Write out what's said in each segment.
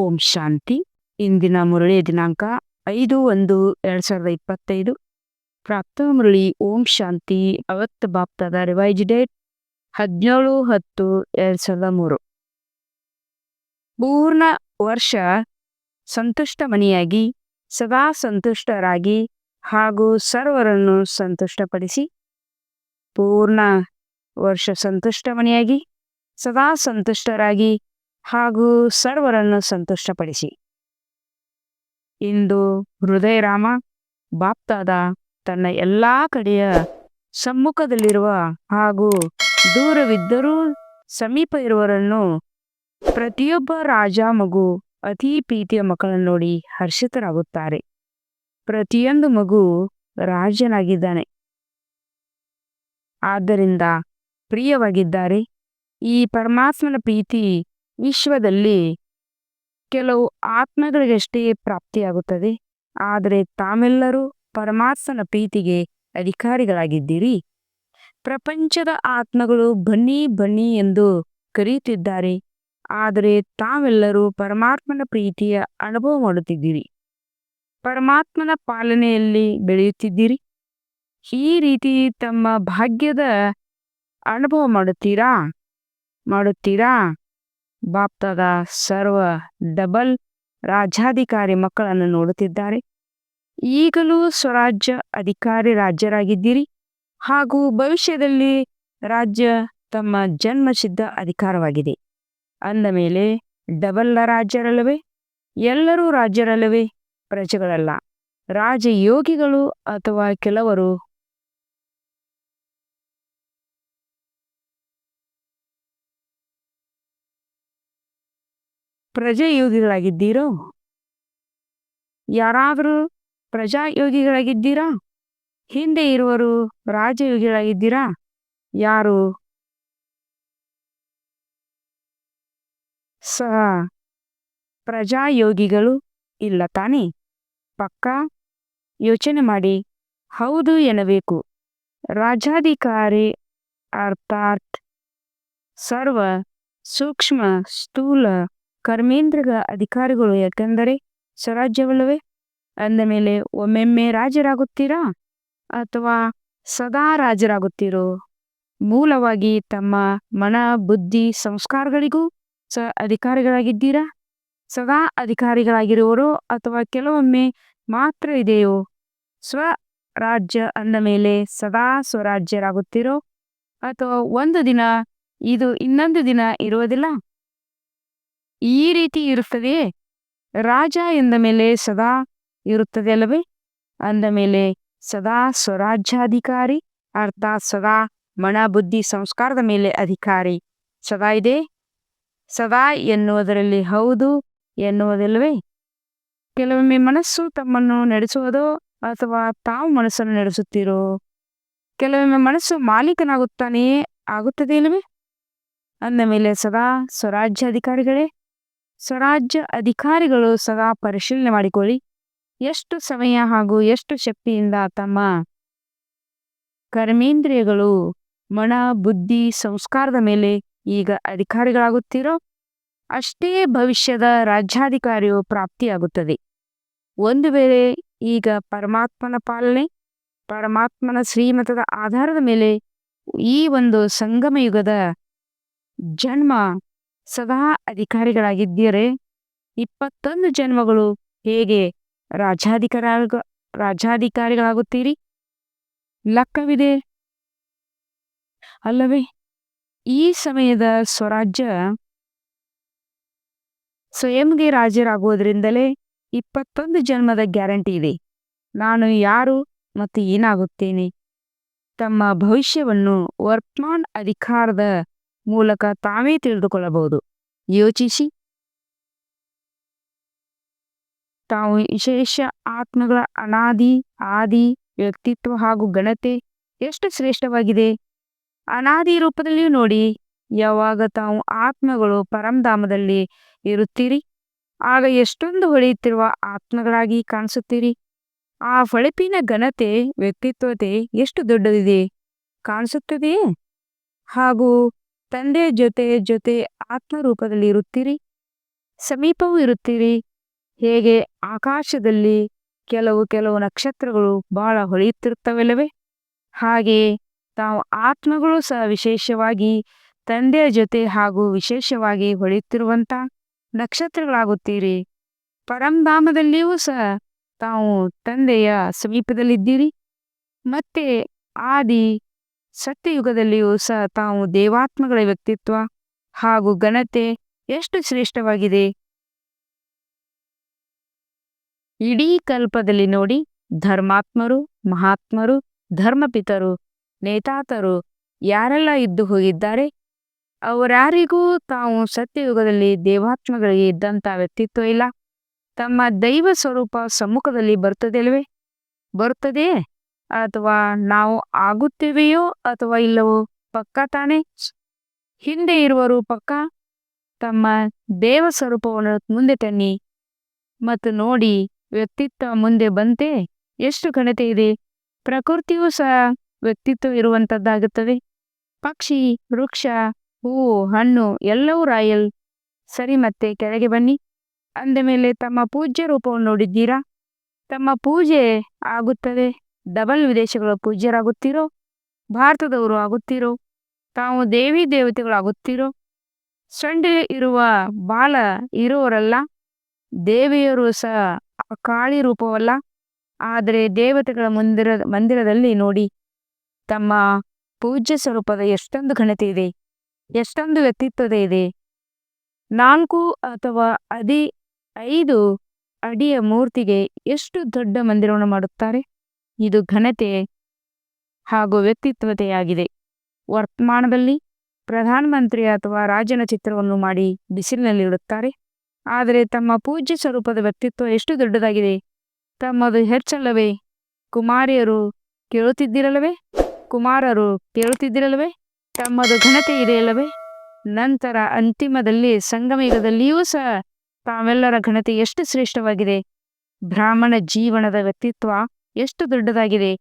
ಓಂ ಶಾಂತಿ. ಇಂದಿನ ಮುರಳಿಯ ದಿನಾಂಕ ಐದು ಒಂದು ಎರಡ್ ಸಾವಿರದ ಇಪ್ಪತ್ತೈದು. ಪ್ರಾಪ್ತ ಮುರಳಿ ಓಂ ಶಾಂತಿ ಅವತ್ತ ಬಾಪ್ತದ ರಿವೈಜ್ ಡೇಟ್ ಹದಿನೇಳು ಹತ್ತು ಎರಡ್ ಸಾವಿರದ ಮೂರು. ಪೂರ್ಣ ವರ್ಷ ಸಂತುಷ್ಟ ಮನೆಯಾಗಿ ಸದಾ ಸಂತುಷ್ಟರಾಗಿ ಹಾಗೂ ಸರ್ವರನ್ನು ಸಂತುಷ್ಟಪಡಿಸಿ, ಪೂರ್ಣ ವರ್ಷ ಸಂತುಷ್ಟ ಮನೆಯಾಗಿ ಸದಾ ಸಂತುಷ್ಟರಾಗಿ ಹಾಗೂ ಸರ್ವರನ್ನು ಸಂತುಷ್ಟಪಡಿಸಿ. ಇಂದು ಹೃದಯರಾಮ ಬಾಪ್ತಾದ ತನ್ನ ಎಲ್ಲಾ ಕಡೆಯ ಸಮ್ಮುಖದಲ್ಲಿರುವ ಹಾಗೂ ದೂರವಿದ್ದರೂ ಸಮೀಪ ಇರುವರನ್ನು ಪ್ರತಿಯೊಬ್ಬ ರಾಜ ಮಗು ಅತಿ ಪ್ರೀತಿಯ ಮಕ್ಕಳನ್ನು ನೋಡಿ ಹರ್ಷಿತರಾಗುತ್ತಾರೆ. ಪ್ರತಿಯೊಂದು ಮಗು ರಾಜನಾಗಿದ್ದಾನೆ. ಆದ್ದರಿಂದ ಪ್ರಿಯವಾಗಿದ್ದಾರೆ. ಈ ಪರಮಾತ್ಮನ ಪ್ರೀತಿ ವಿಶ್ವದಲ್ಲಿ ಕೆಲವು ಆತ್ಮಗಳಿಗಷ್ಟೇ ಪ್ರಾಪ್ತಿಯಾಗುತ್ತದೆ. ಆದರೆ ತಾವೆಲ್ಲರೂ ಪರಮಾತ್ಮನ ಪ್ರೀತಿಗೆ ಅಧಿಕಾರಿಗಳಾಗಿದ್ದೀರಿ. ಪ್ರಪಂಚದ ಆತ್ಮಗಳು ಬನ್ನಿ ಬನ್ನಿ ಎಂದು ಕರೆಯುತ್ತಿದ್ದಾರೆ. ಆದರೆ ತಾವೆಲ್ಲರೂ ಪರಮಾತ್ಮನ ಪ್ರೀತಿಯ ಅನುಭವ ಮಾಡುತ್ತಿದ್ದೀರಿ. ಪರಮಾತ್ಮನ ಪಾಲನೆಯಲ್ಲಿ ಬೆಳೆಯುತ್ತಿದ್ದೀರಿ. ಈ ರೀತಿ ತಮ್ಮ ಭಾಗ್ಯದ ಅನುಭವ ಮಾಡುತ್ತೀರಾ? ಮಾಡುತ್ತೀರಾ? ಬಾಪ್ತದ ಸರ್ವ ಡಬಲ್ ರಾಜ್ಯಾಧಿಕಾರಿ ಮಕ್ಕಳನ್ನು ನೋಡುತ್ತಿದ್ದಾರೆ. ಈಗಲೂ ಸ್ವರಾಜ್ಯ ಅಧಿಕಾರಿ ರಾಜ್ಯರಾಗಿದ್ದೀರಿ. ಹಾಗೂ ಭವಿಷ್ಯದಲ್ಲಿ ರಾಜ್ಯ ತಮ್ಮ ಜನ್ಮಸಿದ್ಧ ಅಧಿಕಾರವಾಗಿದೆ. ಅಂದ ಮೇಲೆ, ಡಬಲ್ ರಾಜ್ಯರಲ್ಲವೇ? ಎಲ್ಲರೂ ರಾಜ್ಯರಲ್ಲವೇ? ಪ್ರಜೆಗಳಲ್ಲ. ರಾಜಯೋಗಿಗಳು ಅಥವಾ ಕೆಲವರು ಪ್ರಜಾಯೋಗಿಗಳಾಗಿದ್ದೀರೋ? ಯಾರಾದರೂ ಪ್ರಜಾಯೋಗಿಗಳಾಗಿದ್ದೀರಾ? ಹಿಂದೆ ಇರುವರು ರಾಜಯೋಗಿಗಳಾಗಿದ್ದೀರಾ? ಯಾರು? ಸ. ಪ್ರಜಾಯೋಗಿಗಳು ಇಲ್ಲ ತಾನೇ? ಪಕ್ಕ? ಯೋಚನೆ ಮಾಡಿ. ಹೌದು ಎನ್ನಬೇಕು. ರಾಜಾಧಿಕಾರಿ ಅರ್ಥಾತ್ ಸರ್ವ ಸೂಕ್ಷ್ಮ ಸ್ಥೂಲ ಕರ್ಮೇಂದ್ರಗಳ ಅಧಿಕಾರಿಗಳು ಯಾಕೆಂದರೆ ಸ್ವರಾಜ್ಯವಲ್ಲವೇ? ಅಂದ ಮೇಲೆ, ಒಮ್ಮೆಮ್ಮೆ ರಾಜರಾಗುತ್ತೀರಾ? ಅಥವಾ ಸದಾ ರಾಜರಾಗುತ್ತೀರೋ? ಮೂಲವಾಗಿ ತಮ್ಮ ಮನ, ಬುದ್ಧಿ, ಸಂಸ್ಕಾರಗಳಿಗೂ ಸ ಅಧಿಕಾರಿಗಳಾಗಿದ್ದೀರಾ? ಸದಾ ಅಧಿಕಾರಿಗಳಾಗಿರುವರೋ ಅಥವಾ ಕೆಲವೊಮ್ಮೆ ಮಾತ್ರ ಇದೆಯೋ? ಸ್ವರಾಜ್ಯ ಅಂದ ಮೇಲೆ, ಸದಾ ಸ್ವರಾಜ್ಯರಾಗುತ್ತೀರೋ? ಅಥವಾ ಒಂದು ದಿನ, ಇದು ಇನ್ನೊಂದು ದಿನ ಇರುವುದಿಲ್ಲ? ಈ ರೀತಿ ಇರುತ್ತದೆಯೇ ರಾಜ ಎಂದ ಮೇಲೆ ಸದಾ ಇರುತ್ತದೆ ಅಲ್ಲವೇ? ಅಂದ ಮೇಲೆ ಸದಾ ಸ್ವರಾಜ್ಯಾಧಿಕಾರಿ ಅರ್ಥಾತ್ ಸದಾ ಮನ ಬುದ್ಧಿ ಸಂಸ್ಕಾರದ ಮೇಲೆ ಅಧಿಕಾರಿ. ಸದಾ ಇದೆ? ಸದಾ ಎನ್ನುವುದರಲ್ಲಿ ಹೌದು ಎನ್ನುವುದಿಲ್ಲವೇ? ಕೆಲವೊಮ್ಮೆ ಮನಸ್ಸು ತಮ್ಮನ್ನು ನಡೆಸುವುದೋ ಅಥವಾ ತಾವು ಮನಸ್ಸನ್ನು ನಡೆಸುತ್ತೀರೋ? ಕೆಲವೊಮ್ಮೆ ಮನಸ್ಸು ಮಾಲೀಕನಾಗುತ್ತಾನೆಯೇ ಆಗುತ್ತದೆ ಇಲ್ಲವೇ ಅಂದ ಮೇಲೆ ಸದಾ ಸ್ವರಾಜ್ಯ ಅಧಿಕಾರಿಗಳೇ ಸ್ವರಾಜ್ಯ ಅಧಿಕಾರಿಗಳು ಸದಾ ಪರಿಶೀಲನೆ ಮಾಡಿಕೊಳ್ಳಿ. ಎಷ್ಟು ಸಮಯ ಹಾಗೂ ಎಷ್ಟು ಶಕ್ತಿಯಿಂದ ತಮ್ಮ ಕರ್ಮೇಂದ್ರಿಯಗಳು, ಮನ, ಬುದ್ಧಿ, ಸಂಸ್ಕಾರದ ಮೇಲೆ ಈಗ ಅಧಿಕಾರಿಗಳಾಗುತ್ತಿರೋ, ಅಷ್ಟೇ ಭವಿಷ್ಯದ ರಾಜ್ಯಾಧಿಕಾರಿಯು ಪ್ರಾಪ್ತಿಯಾಗುತ್ತದೆ. ಒಂದು ವೇಳೆ ಈಗ ಪರಮಾತ್ಮನ ಪಾಲನೆ, ಪರಮಾತ್ಮನ ಶ್ರೀಮತದ ಆಧಾರದ ಮೇಲೆ ಈ ಒಂದು ಸಂಗಮ ಯುಗದ ಜನ್ಮ ಸದಾ ಅಧಿಕಾರಿಗಳಾಗಿದ್ದೀರಿ. ಇಪ್ಪತ್ತೊಂದು ಜನ್ಮಗಳು ಹೇಗೆ ರಾಜಾಧಿಕಾರ ರಾಜಾಧಿಕಾರಿಗಳಾಗುತ್ತೀರಿ ಲೆಕ್ಕವಿದೆ. ಅಲ್ಲವೇ, ಈ ಸಮಯದ ಸ್ವರಾಜ್ಯ ಸ್ವಯಂಗೆ ರಾಜರಾಗುವುದರಿಂದಲೇ ಇಪ್ಪತ್ತೊಂದು ಜನ್ಮದ ಗ್ಯಾರಂಟಿ ಇದೆ. ನಾನು ಯಾರು ಮತ್ತು ಏನಾಗುತ್ತೇನೆ? ತಮ್ಮ ಭವಿಷ್ಯವನ್ನು ವರ್ತಮಾನ್ ಅಧಿಕಾರದ ಮೂಲಕ ತಾವೇ ತಿಳಿದುಕೊಳ್ಳಬಹುದು. ಯೋಚಿಸಿ. ತಾವು ವಿಶೇಷ ಆತ್ಮಗಳ ಅನಾದಿ, ಆದಿ, ವ್ಯಕ್ತಿತ್ವ ಹಾಗೂ ಘನತೆ ಎಷ್ಟು ಶ್ರೇಷ್ಠವಾಗಿದೆ? ಅನಾದಿ ರೂಪದಲ್ಲಿಯೂ ನೋಡಿ, ಯಾವಾಗ ತಾವು ಆತ್ಮಗಳು ಪರಂಧಾಮದಲ್ಲಿ ಇರುತ್ತೀರಿ? ಆಗ ಎಷ್ಟೊಂದು ಹೊಳೆಯುತ್ತಿರುವ ಆತ್ಮಗಳಾಗಿ ಕಾಣಿಸುತ್ತೀರಿ? ಆ ಹೊಳಪಿನ ಘನತೆ, ವ್ಯಕ್ತಿತ್ವತೆ ಎಷ್ಟು ದೊಡ್ಡದಿದೆ? ಕಾಣಿಸುತ್ತದೆಯೇ? ಹಾಗೂ ತಂದೆಯ ಜೊತೆ ಜೊತೆ ಆತ್ಮರೂಪದಲ್ಲಿ ಇರುತ್ತೀರಿ? ಸಮೀಪವೂ ಇರುತ್ತೀರಿ? ಹೇಗೆ ಆಕಾಶದಲ್ಲಿ ಕೆಲವು ಕೆಲವು ನಕ್ಷತ್ರಗಳು ಬಹಳ ಹೊಳೆಯುತ್ತಿರುತ್ತವಲ್ಲವೇ? ಹಾಗೆ ತಾವು ಆತ್ಮಗಳು ಸಹ ವಿಶೇಷವಾಗಿ ತಂದೆಯ ಜೊತೆ ಹಾಗೂ ವಿಶೇಷವಾಗಿ ಹೊಳೆಯುತ್ತಿರುವಂಥ ನಕ್ಷತ್ರಗಳಾಗುತ್ತೀರಿ? ಪರಂಧಾಮದಲ್ಲಿಯೂ ಸಹ ತಾವು ತಂದೆಯ ಸಮೀಪದಲ್ಲಿದ್ದೀರಿ? ಮತ್ತೆ ಆದಿ ಸತ್ಯಯುಗದಲ್ಲಿಯೂ ಸಹ ತಾವು ದೇವಾತ್ಮಗಳ ವ್ಯಕ್ತಿತ್ವ ಹಾಗೂ ಘನತೆ ಎಷ್ಟು ಶ್ರೇಷ್ಠವಾಗಿದೆ? ಇಡೀ ಕಲ್ಪದಲ್ಲಿ ನೋಡಿ, ಧರ್ಮಾತ್ಮರು, ಮಹಾತ್ಮರು, ಧರ್ಮಪಿತರು, ನೇತಾತರು ಯಾರೆಲ್ಲ ಇದ್ದು ಹೋಗಿದ್ದಾರೆ? ಅವರಾರಿಗೂ ತಾವು ಸತ್ಯಯುಗದಲ್ಲಿ ದೇವಾತ್ಮಗಳಿಗೆ ಇದ್ದಂಥ ವ್ಯಕ್ತಿತ್ವ ಇಲ್ಲ. ತಮ್ಮ ದೈವ ಸ್ವರೂಪ ಸಮ್ಮುಖದಲ್ಲಿ ಬರ್ತದೆ ಅಲ್ವೇ ಬರುತ್ತದೆಯೇ? ಅಥವಾ ನಾವು ಆಗುತ್ತೇವೆಯೋ ಅಥವಾ ಇಲ್ಲವೋ ಪಕ್ಕ ತಾನೇ? ಹಿಂದೆ ಇರುವರು ಪಕ್ಕ ತಮ್ಮ ದೇವ ಸ್ವರೂಪವನ್ನು ಮುಂದೆ ತನ್ನಿ. ಮತ್ತು ನೋಡಿ, ವ್ಯಕ್ತಿತ್ವ ಮುಂದೆ ಬಂತೆ. ಎಷ್ಟು ಘನತೆ ಇದೆ. ಪ್ರಕೃತಿಯೂ ಸಹ ವ್ಯಕ್ತಿತ್ವ ಇರುವಂಥದ್ದಾಗುತ್ತದೆ ಪಕ್ಷಿ, ವೃಕ್ಷ, ಹೂವು, ಹಣ್ಣು ಎಲ್ಲವೂ ರಾಯಲ್. ಸರಿ ಮತ್ತೆ ಕೆಳಗೆ ಬನ್ನಿ. ಅಂದ ಮೇಲೆ ತಮ್ಮ ಪೂಜ್ಯ ರೂಪವನ್ನು ನೋಡಿದ್ದೀರಾ? ತಮ್ಮ ಪೂಜೆ ಆಗುತ್ತದೆ. ಡಬಲ್ ವಿದೇಶಗಳ ಪೂಜ್ಯರಾಗುತ್ತೀರೋ, ಭಾರತದವರು ಆಗುತ್ತೀರೋ, ತಾವು ದೇವಿ ದೇವತೆಗಳಾಗುತ್ತೀರೋ, ಸೊಂಡಿ ಇರುವ ಬಾಲ ಇರುವವರಲ್ಲ ದೇವಿಯರು ಸಹ ಕಾಳಿ ರೂಪವಲ್ಲ, ಆದರೆ ದೇವತೆಗಳ ಮಂದಿರ, ಮಂದಿರದಲ್ಲಿ ನೋಡಿ, ತಮ್ಮ ಪೂಜ್ಯ ಸ್ವರೂಪದ ಎಷ್ಟೊಂದು ಘನತೆ ಇದೆ, ಎಷ್ಟೊಂದು ವ್ಯಕ್ತಿತ್ವದ ಇದೆ. ನಾಲ್ಕು ಅಥವಾ ಅದಿ, ಐದು ಅಡಿಯ ಮೂರ್ತಿಗೆ ಎಷ್ಟು ದೊಡ್ಡ ಮಂದಿರವನ್ನು ಮಾಡುತ್ತಾರೆ? ಇದು ಘನತೆ ಹಾಗೂ ವ್ಯಕ್ತಿತ್ವತೆಯಾಗಿದೆ. ವರ್ತಮಾನದಲ್ಲಿ ಪ್ರಧಾನಮಂತ್ರಿ ಅಥವಾ ರಾಜನ ಚಿತ್ರವನ್ನು ಮಾಡಿ ಬಿಸಿಲಿನಲ್ಲಿಡುತ್ತಾರೆ. ಆದರೆ ತಮ್ಮ ಪೂಜ್ಯ ಸ್ವರೂಪದ ವ್ಯಕ್ತಿತ್ವ ಎಷ್ಟು ದೊಡ್ಡದಾಗಿದೆ? ತಮ್ಮದು ಹೆಚ್ಚಲ್ಲವೇ? ಕುಮಾರಿಯರು ಕೇಳುತ್ತಿದ್ದಿರಲ್ಲವೇ? ಕುಮಾರರು ಕೇಳುತ್ತಿದ್ದಿರಲ್ಲವೇ? ತಮ್ಮದು ಘನತೆ ಇದೆಯಲ್ಲವೇ? ನಂತರ ಅಂತಿಮದಲ್ಲಿ ಸಂಗಮಯುಗದಲ್ಲಿಯೂ ಸಹ ತಾವೆಲ್ಲರ ಘನತೆ ಎಷ್ಟು ಶ್ರೇಷ್ಠವಾಗಿದೆ? ಬ್ರಾಹ್ಮಣ ಜೀವನದ ವ್ಯಕ್ತಿತ್ವ ಎಷ್ಟು ದೊಡ್ಡದಾಗಿದೆ.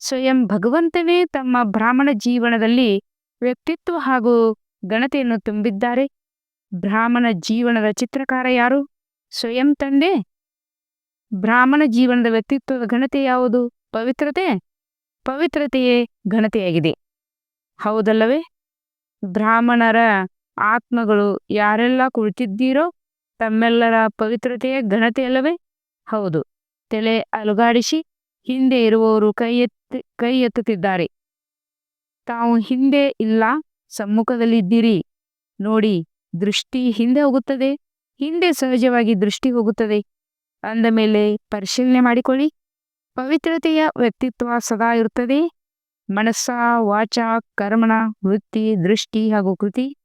ಸ್ವಯಂ ಭಗವಂತನೇ ತಮ್ಮ ಬ್ರಾಹ್ಮಣ ಜೀವನದಲ್ಲಿ ವ್ಯಕ್ತಿತ್ವ ಹಾಗೂ ಘನತೆಯನ್ನು ತುಂಬಿದ್ದಾರೆ. ಬ್ರಾಹ್ಮಣ ಜೀವನದ ಚಿತ್ರಕಾರ ಯಾರು? ಸ್ವಯಂ ತಂದೆ? ಬ್ರಾಹ್ಮಣ ಜೀವನದ ವ್ಯಕ್ತಿತ್ವದ ಘನತೆ ಯಾವುದು? ಪವಿತ್ರತೆ? ಪವಿತ್ರತೆಯೇ ಘನತೆಯಾಗಿದೆ. ಹೌದಲ್ಲವೇ? ಬ್ರಾಹ್ಮಣರ ಆತ್ಮಗಳು ಯಾರೆಲ್ಲ ಕುಳಿತಿದ್ದೀರೋ ತಮ್ಮೆಲ್ಲರ ಪವಿತ್ರತೆಯ ಘನತೆಯಲ್ಲವೇ ಹೌದು. ತಲೆ ಅಲುಗಾಡಿಸಿ ಹಿಂದೆ ಇರುವವರು ಕೈ ಎತ್ತಿ, ಕೈ ಎತ್ತುತ್ತಿದ್ದಾರೆ. ತಾವು ಹಿಂದೆ ಇಲ್ಲ, ಸಮ್ಮುಖದಲ್ಲಿದ್ದೀರಿ. ನೋಡಿ, ದೃಷ್ಟಿ ಹಿಂದೆ ಹೋಗುತ್ತದೆ, ಹಿಂದೆ ಸಹಜವಾಗಿ ದೃಷ್ಟಿ ಹೋಗುತ್ತದೆ. ಅಂದ ಮೇಲೆ ಪರಿಶೀಲನೆ ಮಾಡಿಕೊಳ್ಳಿ. ಪವಿತ್ರತೆಯ ವ್ಯಕ್ತಿತ್ವ ಸದಾ ಇರುತ್ತದೆ. ಮನಸ್ಸ, ವಾಚ ಕರ್ಮಣ ವೃತ್ತಿ, ದೃಷ್ಟಿ ಹಾಗೂ ಕೃತಿ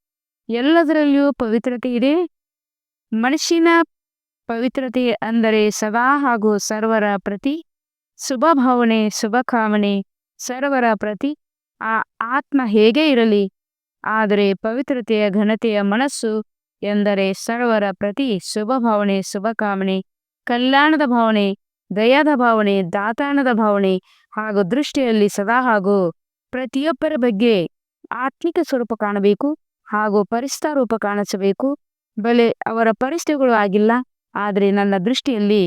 ಎಲ್ಲದರಲ್ಲಿಯೂ ಪವಿತ್ರತೆ ಇದೆ. ಮನುಷ್ಯನ ಪವಿತ್ರತೆ ಅಂದರೆ ಸದಾ ಹಾಗೂ ಸರ್ವರ ಪ್ರತಿ ಶುಭ ಭಾವನೆ ಶುಭ ಕಾಮನೆ ಸರ್ವರ ಪ್ರತಿ. ಆ ಆತ್ಮ ಹೇಗೆ ಇರಲಿ, ಆದರೆ ಪವಿತ್ರತೆಯ ಘನತೆಯ ಮನಸ್ಸು ಎಂದರೆ ಸರ್ವರ ಪ್ರತಿ ಶುಭ ಭಾವನೆ ಶುಭ ಕಾಮನೆ ಕಲ್ಯಾಣದ ಭಾವನೆ, ದಯಾದ ಭಾವನೆ, ದಾತಾನದ ಭಾವನೆ ಹಾಗೂ ದೃಷ್ಟಿಯಲ್ಲಿ ಸದಾ ಹಾಗೂ ಪ್ರತಿಯೊಬ್ಬರ ಬಗ್ಗೆ ಆತ್ಮಿಕ ಸ್ವರೂಪ ಕಾಣಬೇಕು ಹಾಗೂ ಪರಿಸ್ಥಾ ರೂಪ ಕಾಣಿಸಬೇಕು. ಬಲೆ ಅವರ ಪರಿಸ್ಥಿತಿಗಳು ಆಗಿಲ್ಲ, ಆದರೆ ನನ್ನ ದೃಷ್ಟಿಯಲ್ಲಿ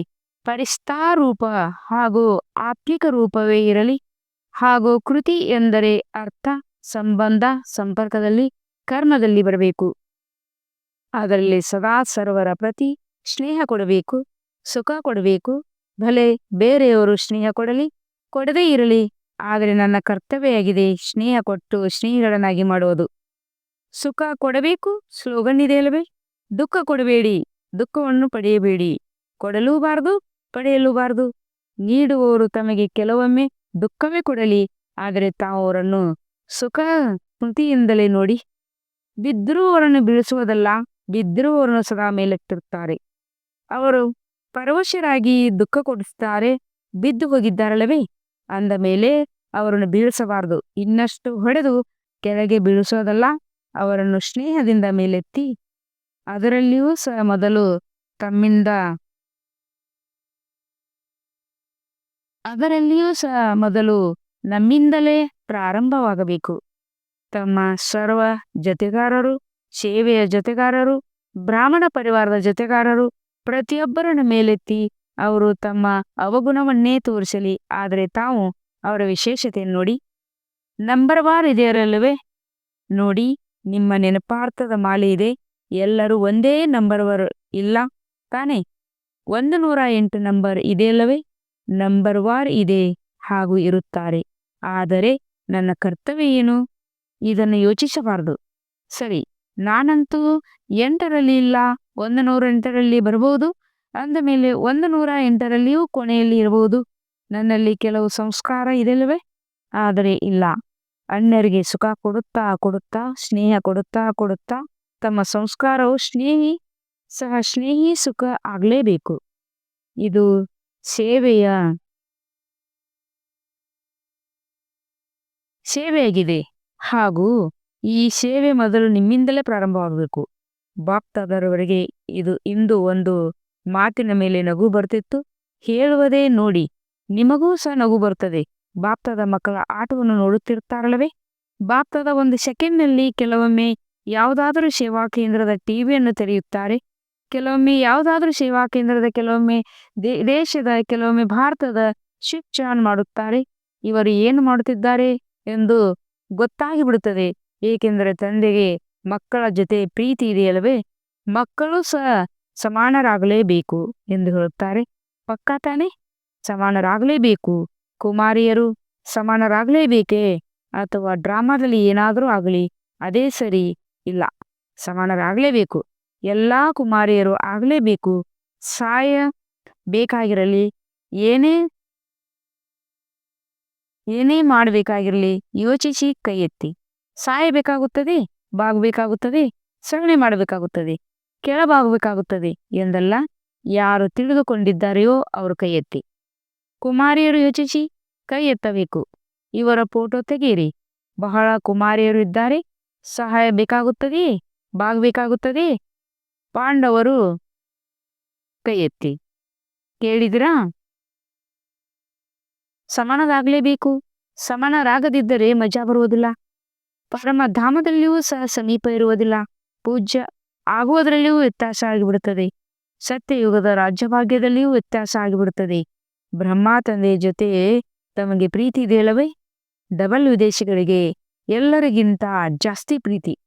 ಪರಿಸ್ಥಾ ರೂಪ ಹಾಗೂ ಆತ್ಮಿಕ ರೂಪವೇ ಇರಲಿ ಹಾಗೂ ಕೃತಿ ಎಂದರೆ ಅರ್ಥ, ಸಂಬಂಧ, ಸಂಪರ್ಕದಲ್ಲಿ, ಕರ್ಮದಲ್ಲಿ ಬರಬೇಕು. ಅದರಲ್ಲಿ ಸದಾ ಸರ್ವರ ಪ್ರತಿ ಸ್ನೇಹ ಕೊಡಬೇಕು, ಸುಖ ಕೊಡಬೇಕು, ಭಲೆ ಬೇರೆಯವರು ಸ್ನೇಹ ಕೊಡಲಿ, ಕೊಡದೇ ಇರಲಿ, ಆದರೆ ನನ್ನ ಕರ್ತವ್ಯವಾಗಿದೆ ಸ್ನೇಹ ಕೊಟ್ಟು ಸ್ನೇಹಿಗಳನ್ನಾಗಿ ಮಾಡುವುದು. ಸುಖ ಕೊಡಬೇಕು, ಸ್ಲೋಗನ್ ಇದೆಯಲ್ಲವೇ ದುಃಖ ಕೊಡಬೇಡಿ, ದುಃಖವನ್ನು ಪಡೆಯಬೇಡಿ, ಕೊಡಲೂಬಾರದು ಪಡೆಯಲೂಬಾರದು ನೀಡುವವರು ತಮಗೆ ಕೆಲವೊಮ್ಮೆ ದುಃಖವೇ ಕೊಡಲಿ, ಆದರೆ ತಾವು ಅವರನ್ನು ಸುಖ ಕೃತಿಯಿಂದಲೇ ನೋಡಿ. ಬಿದ್ದಿರುವವರನ್ನು ಬೀಳಿಸುವುದಲ್ಲ ಬಿದ್ದಿರುವವರನ್ನು ಸದಾ ಮೇಲೆತ್ತಿರುತ್ತಾರೆ ಅವರು ಪರವಶರಾಗಿ ದುಃಖ ಕೊಡಿಸುತ್ತಾರೆ, ಬಿದ್ದು ಹೋಗಿದ್ದಾರಲ್ಲವೇ? ಅಂದ ಮೇಲೆ ಅವರನ್ನು ಬೀಳಿಸಬಾರದು. ಇನ್ನಷ್ಟು ಹೊಡೆದು ಕೆಳಗೆ ಬೀಳಿಸೋದಲ್ಲ ಅವರನ್ನು ಸ್ನೇಹದಿಂದ ಮೇಲೆತ್ತಿ. ಅದರಲ್ಲಿಯೂ ಸಹ ಮೊದಲು ತಮ್ಮಿಂದ ಅದರಲ್ಲಿಯೂ ಸಹ ಮೊದಲು ನಮ್ಮಿಂದಲೇ ಪ್ರಾರಂಭವಾಗಬೇಕು. ತಮ್ಮ ಸರ್ವ ಜೊತೆಗಾರರು, ಸೇವೆಯ ಜೊತೆಗಾರರು, ಬ್ರಾಹ್ಮಣ ಪರಿವಾರದ ಜೊತೆಗಾರರು ಪ್ರತಿಯೊಬ್ಬರನ್ನು ಮೇಲೆತ್ತಿ ಅವರು ತಮ್ಮ ಅವಗುಣವನ್ನೇ ತೋರಿಸಲಿ. ಆದರೆ ತಾವು ಅವರ ವಿಶೇಷತೆಯನ್ನು ನೋಡಿ, ನಂಬರ್ ವಾರ್ ಇದೆಯರಲ್ಲವೇ? ನೋಡಿ, ನಿಮ್ಮ ನೆನಪಾರ್ಥದ ಮಾಲೆ ಇದೆ. ಎಲ್ಲರೂ ಒಂದೇ ನಂಬರ್ ವರ್ ಇಲ್ಲ ತಾನೇ? ಒಂದು ನೂರ ಎಂಟು ನಂಬರ್ ಇದೆಯಲ್ಲವೇ? ನಂಬರ್ ವಾರ್ ಇದೆ ಹಾಗೂ ಇರುತ್ತಾರೆ. ಆದರೆ ನನ್ನ ಕರ್ತವ್ಯ ಏನು? ಇದನ್ನು ಯೋಚಿಸಬಾರದು. ಸರಿ, ನಾನಂತೂ ಎಂಟರಲ್ಲಿ ಇಲ್ಲ ಒಂದು ನೂರ ಎಂಟರಲ್ಲಿ ಬರಬಹುದು, ಅಂದ ಮೇಲೆ ಒಂದು ನೂರ ಎಂಟರಲ್ಲಿಯೂ ಕೊನೆಯಲ್ಲಿ ಇರಬಹುದು. ನನ್ನಲ್ಲಿ ಕೆಲವು ಸಂಸ್ಕಾರ ಇದೆಲ್ಲವೇ ಆದರೆ ಇಲ್ಲ. ಅಣ್ಣರಿಗೆ ಸುಖ ಕೊಡುತ್ತಾ ಕೊಡುತ್ತಾ, ಸ್ನೇಹ ಕೊಡುತ್ತಾ ಕೊಡುತ್ತಾ, ತಮ್ಮ ಸಂಸ್ಕಾರವು ಸ್ನೇಹಿ, ಸಹ ಸ್ನೇಹಿ ಸುಖ ಆಗಲೇಬೇಕು. ಇದು ಸೇವೆಯ ಸೇವೆಯಾಗಿದೆ. ಹಾಗೂ ಈ ಸೇವೆ ಮೊದಲು ನಿಮ್ಮಿಂದಲೇ ಪ್ರಾರಂಭವಾಗಬೇಕು. ಬಾಪ್ತಾದರವರಿಗೆ ಇದು ಇಂದು ಒಂದು ಮಾತಿನ ಮೇಲೆ ನಗು ಬರ್ತಿತ್ತು. ಹೇಳುವುದೇ ನೋಡಿ, ನಿಮಗೂ ಸಹ ನಗು ಬರ್ತದೆ ಬಾಪ್ತಾದ ಮಕ್ಕಳ ಆಟವನ್ನು ನೋಡುತ್ತಿರ್ತಾರಲ್ಲವೇ ಬಾಪ್ತದ ಒಂದು ಸೆಕೆಂಡ್ನಲ್ಲಿ ಕೆಲವೊಮ್ಮೆ ಯಾವುದಾದರೂ ಸೇವಾ ಕೇಂದ್ರದ ಟಿವಿಯನ್ನು ತೆರೆಯುತ್ತಾರೆ. ಕೆಲವೊಮ್ಮೆ ಯಾವುದಾದ್ರೂ ಸೇವಾ ಕೇಂದ್ರದ, ಕೆಲವೊಮ್ಮೆ ದೇಶದ, ಕೆಲವೊಮ್ಮೆ ಭಾರತದ ಶಿಕ್ಷಣ ಮಾಡುತ್ತಾರೆ. ಇವರು ಏನು ಮಾಡುತ್ತಿದ್ದಾರೆ ಎಂದು ಗೊತ್ತಾಗಿ ಬಿಡುತ್ತದೆ ಏಕೆಂದರೆ ತಂದೆಗೆ ಮಕ್ಕಳ ಜೊತೆ ಪ್ರೀತಿ ಇದೆಯಲ್ಲವೇ? ಮಕ್ಕಳು ಸಹ ಸಮಾನರಾಗಲೇಬೇಕು ಎಂದು ಹೇಳುತ್ತಾರೆ. ಪಕ್ಕ ತಾನೇ? ಸಮಾನರಾಗಲೇಬೇಕು. ಕುಮಾರಿಯರು ಸಮಾನರಾಗಲೇಬೇಕೇ? ಅಥವಾ ಡ್ರಾಮಾದಲ್ಲಿ ಏನಾದರೂ ಆಗಲಿ, ಅದೇ ಸರಿ. ಇಲ್ಲ, ಸಮಾನರಾಗಲೇಬೇಕು. ಎಲ್ಲ ಕುಮಾರಿಯರು ಆಗಲೇಬೇಕು. ಸಾಯ ಬೇಕಾಗಿರಲಿ. ಏನೇ ಏನೇ ಮಾಡಬೇಕಾಗಿರಲಿ. ಯೋಚಿಸಿ ಕೈ ಎತ್ತಿ. ಸಾಯಬೇಕಾಗುತ್ತದೆ ಬಾಗಬೇಕಾಗುತ್ತದೆ, ಸಗಣಿ ಮಾಡಬೇಕಾಗುತ್ತದೆ ಕೆಳಬಾಗಬೇಕಾಗುತ್ತದೆ ಎಂದಲ್ಲ, ಯಾರು ತಿಳಿದುಕೊಂಡಿದ್ದಾರೆಯೋ ಅವರು ಕೈ ಎತ್ತಿ. ಕುಮಾರಿಯರು ಯೋಚಿಸಿ ಕೈ ಎತ್ತಬೇಕು. ಇವರ ಫೋಟೋ ತೆಗೆಯಿರಿ. ಬಹಳ ಕುಮಾರಿಯರು ಇದ್ದಾರೆ. ಸಹಾಯ ಬೇಕಾಗುತ್ತದೆಯೇ ಬಾಗಬೇಕಾಗುತ್ತದೆ ಪಾಂಡವರು ಕೈ ಎತ್ತಿ ಕೇಳಿದಿರಾ? ಸಮಾನರಾಗಲೇಬೇಕು. ಸಮಾನರಾಗದಿದ್ದರೆ ಮಜಾ ಬರುವುದಿಲ್ಲ. ಪರಮಧಾಮದಲ್ಲಿಯೂ ಸಹ ಸಮೀಪ ಇರುವುದಿಲ್ಲ. ಪೂಜ್ಯ ಆಗುವುದರಲ್ಲಿಯೂ ವ್ಯತ್ಯಾಸ ಆಗಿಬಿಡುತ್ತದೆ. ಸತ್ಯಯುಗದ ರಾಜ್ಯಭಾಗ್ಯದಲ್ಲಿಯೂ ವ್ಯತ್ಯಾಸ ಆಗಿಬಿಡುತ್ತದೆ. ಬ್ರಹ್ಮ ತಂದೆಯ ಜೊತೆ ತಮಗೆ ಪ್ರೀತಿ ಇದೆಯಲ್ಲವೇ? ಡಬಲ್ ವಿದೇಶಿಗಳಿಗೆ ಎಲ್ಲರಿಗಿಂತ ಜಾಸ್ತಿ ಪ್ರೀತಿ.